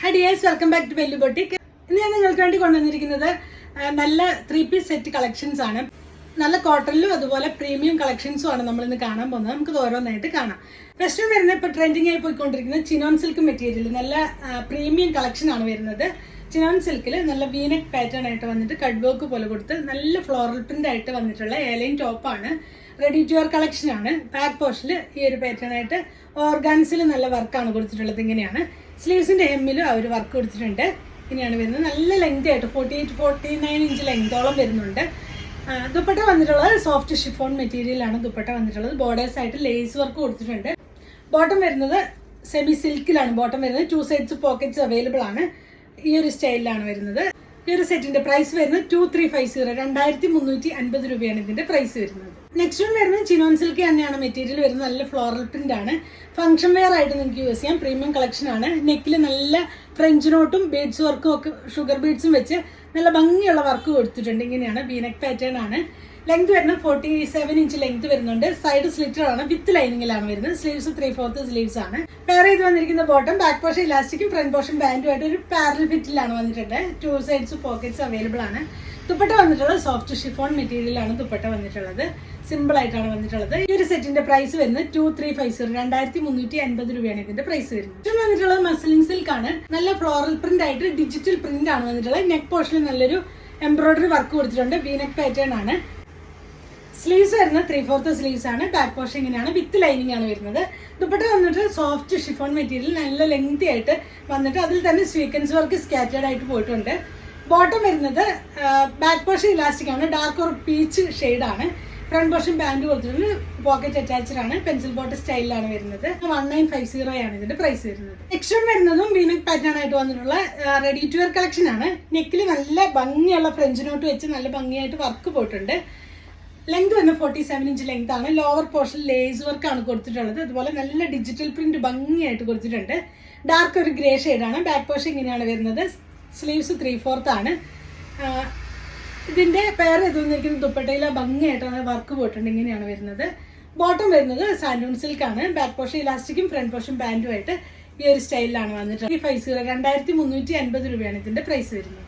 Hi dears welcome back to Vellu boutique ഇന്ന് ഞാൻ നിങ്ങൾക്ക് വേണ്ടി കൊണ്ടുവന്നിരിക്കുന്നത് നല്ല ത്രീ പീസ് സെറ്റ് കളക്ഷൻസ് ആണ്. നല്ല കോട്ടണിലും അതുപോലെ പ്രീമിയം കളക്ഷൻസും ആണ് നമ്മൾ ഇന്ന് കാണാൻ പോകുന്നത്. നമുക്ക് ഓരോന്നായിട്ട് കാണാം. വെസ്റ്റേൺ വരുന്ന ഇപ്പോൾ ട്രെൻഡിങ് ആയി പോയിക്കൊണ്ടിരിക്കുന്നത് ചിനോൺ സിൽക്ക് മെറ്റീരിയൽ നല്ല പ്രീമിയം കളക്ഷൻ ആണ് വരുന്നത്. ചിനോൺ സിൽക്കിൽ നല്ല വീനക് പാറ്റേൺ ആയിട്ട് വന്നിട്ട് കട്ട് വർക്ക് പോലെ കൊടുത്ത് നല്ല ഫ്ലോറൽ പ്രിന്റ് ആയിട്ട് വന്നിട്ടുള്ള ഏലൈൻ ടോപ്പാണ് റെഡി ടു വെയർ കളക്ഷൻ ആണ്. ബാക്ക് പോർഷനിൽ ഈ ഒരു പാറ്റേൺ ആയിട്ട് ഓർഗാൻസിൽ നല്ല വർക്കാണ് കൊടുത്തിട്ടുള്ളത് ഇങ്ങനെയാണ്. സ്ലീവ്സിന്റെ ഹെമ്മിലും ആ ഒരു വർക്ക് കൊടുത്തിട്ടുണ്ട്. ഇങ്ങനെയാണ് വരുന്നത്. നല്ല ലെങ്ത് ആയിട്ട് forty eight forty nine inch ലെങ്തോളം വരുന്നുണ്ട് ദുപ്പട്ട വന്നിട്ടുള്ളത് സോഫ്റ്റ് ഷിഫോൺ മെറ്റീരിയൽ ആണ് ദുപ്പട്ട വന്നിട്ടുള്ളത്. ബോർഡേഴ്സ് ആയിട്ട് ലേസ് വർക്ക് കൊടുത്തിട്ടുണ്ട്. ബോട്ടം വരുന്നത് സെമി സിൽക്കിലാണ് ബോട്ടം വരുന്നത് ടു സൈഡ്സ് പോക്കറ്റ്സ് അവൈലബിൾ ആണ്. ഈ ഒരു സ്റ്റൈലിലാണ് വരുന്നത്. ഈ ഒരു സെറ്റിന്റെ പ്രൈസ് വരുന്നത് ടു ത്രീ ഫൈവ് സീറോ രണ്ടായിരത്തി മുന്നൂറ്റി അൻപത് രൂപയാണ് ഇതിന്റെ പ്രൈസ് വരുന്നത്. നെക്സ്റ്റ് വൺ വരുന്നത് ചിനോൺ സിൽക്ക് തന്നെയാണ്. മെറ്റീരിയൽ വരുന്നത് നല്ല ഫ്ലോറൽ പ്രിന്റ് ആണ്. ഫംഗ്ഷൻ വെയർ ആയിട്ട് നിങ്ങൾക്ക് യൂസ് ചെയ്യാം. പ്രീമിയം കളക്ഷൻ ആണ്. നെക്കിൽ നല്ല ഫ്രഞ്ച് നോട്ടും ബീഡ്സ് വർക്കും ഒക്കെ ഷുഗർ ബീഡ്സും വെച്ച് നല്ല ഭംഗിയുള്ള വർക്ക് കൊടുത്തിട്ടുണ്ട്. ഇങ്ങനെയാണ് ബീനക് പാറ്റേൺ ആണ്. ലെങ്ത് വരുന്നത് ഫോർട്ടി സെവൻ ഇഞ്ച് ലെങ്ത് വരുന്നുണ്ട്. സൈഡ് സ്ലിറ്റർ ആണ് വിത്ത് ലൈനിങ്ങിലാണ് വരുന്നത്. സ്ലീവ്സ് ത്രീ ഫോർത്ത് സ്ലീവ്സ് ആണ്. പെയർ ചെയ്ത് വന്നിരിക്കുന്ന ബോട്ടം ബാക്ക് പോർഷൻ ഇലാസ്റ്റിക്കും ഫ്രണ്ട് പോർഷൻ ബാൻഡുമായിട്ട് ഒരു പാരൽ ഫിറ്റിലാണ് വന്നിട്ടുണ്ട്. ടു സൈഡ്സ് പോക്കറ്റ്സ് അവൈലബിൾ ആണ്. ദുപ്പട്ട വന്നിട്ടുള്ളത് സോഫ്റ്റ് ഷിഫോൺ മെറ്റീരിയലാണ് ദുപ്പട്ട വന്നിട്ടുള്ളത്. സിമ്പിൾ ആയിട്ടാണ് വന്നിട്ടുള്ളത്. ഈ ഒരു സെറ്റിന്റെ പ്രൈസ് വരുന്നത് ടു ത്രീ ഫൈവ് സീറോ രണ്ടായിരത്തി മുന്നൂറ്റി അൻപത് രൂപയാണ് ഇതിന്റെ പ്രൈസ് വരുന്നത്. വന്നിട്ടുള്ളത് മസ്ലിംഗ് സിൽക്ക് ആണ്. നല്ല ഫ്ലോറൽ പ്രിന്റ് ആയിട്ട് ഡിജിറ്റൽ പ്രിന്റ് ആണ് വന്നിട്ടുള്ളത്. നെക്ക് പോർഷനിൽ നല്ലൊരു എംബ്രോയിഡറി വർക്ക് കൊടുത്തിട്ടുണ്ട്. വീനക് പാറ്റേൺ ആണ്. സ്ലീവ്സ് വരുന്നത് ത്രീ ഫോർത്ത് സ്ലീവ്സ് ആണ്. ബാക്ക് പോർഷൻ ഇങ്ങനെയാണ്. വിത്ത് ലൈനിങ് ആണ് വരുന്നത്. ദുപ്പട്ട വന്നിട്ട് സോഫ്റ്റ് ഷിഫോൺ മെറ്റീരിയൽ നല്ല ലെങ്തി ആയിട്ട് വന്നിട്ട് അതിൽ തന്നെ സ്വീക്കൻസ് വർക്ക് സ്കാറ്റേഡ് ആയിട്ട് പോയിട്ടുണ്ട്. ബോട്ടം വരുന്നത് ബാക്ക് പോർഷൻ ഇലാസ്റ്റിക് ആണ്. ഡാർക്ക് ഒരു പീച്ച് ആണ്. ഫ്രണ്ട് പോർഷൻ ബാൻഡ് കൊടുത്തിട്ടുണ്ട്. പോക്കറ്റ് അറ്റാച്ച്ഡ് ആണ്. പെൻസിൽ ബോട്ട് സ്റ്റൈലിലാണ് വരുന്നത്. വൺ നയൻ ഫൈവ് സീറോ ആണ് ഇതിന്റെ പ്രൈസ് വരുന്നത്. നെക്സ്റ്റ് വൺ വരുന്നതും വീനക് പാറ്റേൺ ആയിട്ട് വന്നിട്ടുള്ള റെഡി ടു വെയർ കളക്ഷൻ ആണ്. നെക്കിൽ നല്ല ഭംഗിയുള്ള ഫ്രഞ്ച് നോട്ട് വെച്ച് നല്ല ഭംഗിയായിട്ട് വർക്ക് പോയിട്ടുണ്ട്. ലെങ്ത് വന്ന് ഫോർട്ടി സെവൻ ഇഞ്ച് ലെങ്ത് ആണ്. ലോവർ പോർഷൻ ലേസ് വർക്ക് ആണ് കൊടുത്തിട്ടുള്ളത്. അതുപോലെ നല്ല ഡിജിറ്റൽ പ്രിന്റ് ഭംഗിയായിട്ട് കൊടുത്തിട്ടുണ്ട്. ഡാർക്ക് ഒരു ഗ്രേ ആണ്. ബാക്ക് പോർഷൻ ഇങ്ങനെയാണ് വരുന്നത്. സ്ലീവ്സ് ത്രീ ഫോർത്ത് ആണ്. ഇതിന്റെ പേര് എതുന്നിരിക്കുന്ന ദുപ്പട്ടയിലെ ഭംഗിയായിട്ടാണ് വർക്ക് പോയിട്ടുണ്ട്. ഇങ്ങനെയാണ് വരുന്നത്. ബോട്ടം വരുന്നത് സാൻഡൂൺ സിൽക്ക് ആണ്. ബാക്ക് പോർഷൻ ഇലാസ്റ്റിക്കും ഫ്രണ്ട് പോർഷൻ പാന്റുമായിട്ട് ഈ ഒരു സ്റ്റൈലിലാണ് വന്നിട്ടുള്ളത്. ഈ ഫൈവ് സീറോ രണ്ടായിരത്തി മുന്നൂറ്റി അൻപത് രൂപയാണ് ഇതിന്റെ പ്രൈസ് വരുന്നത്.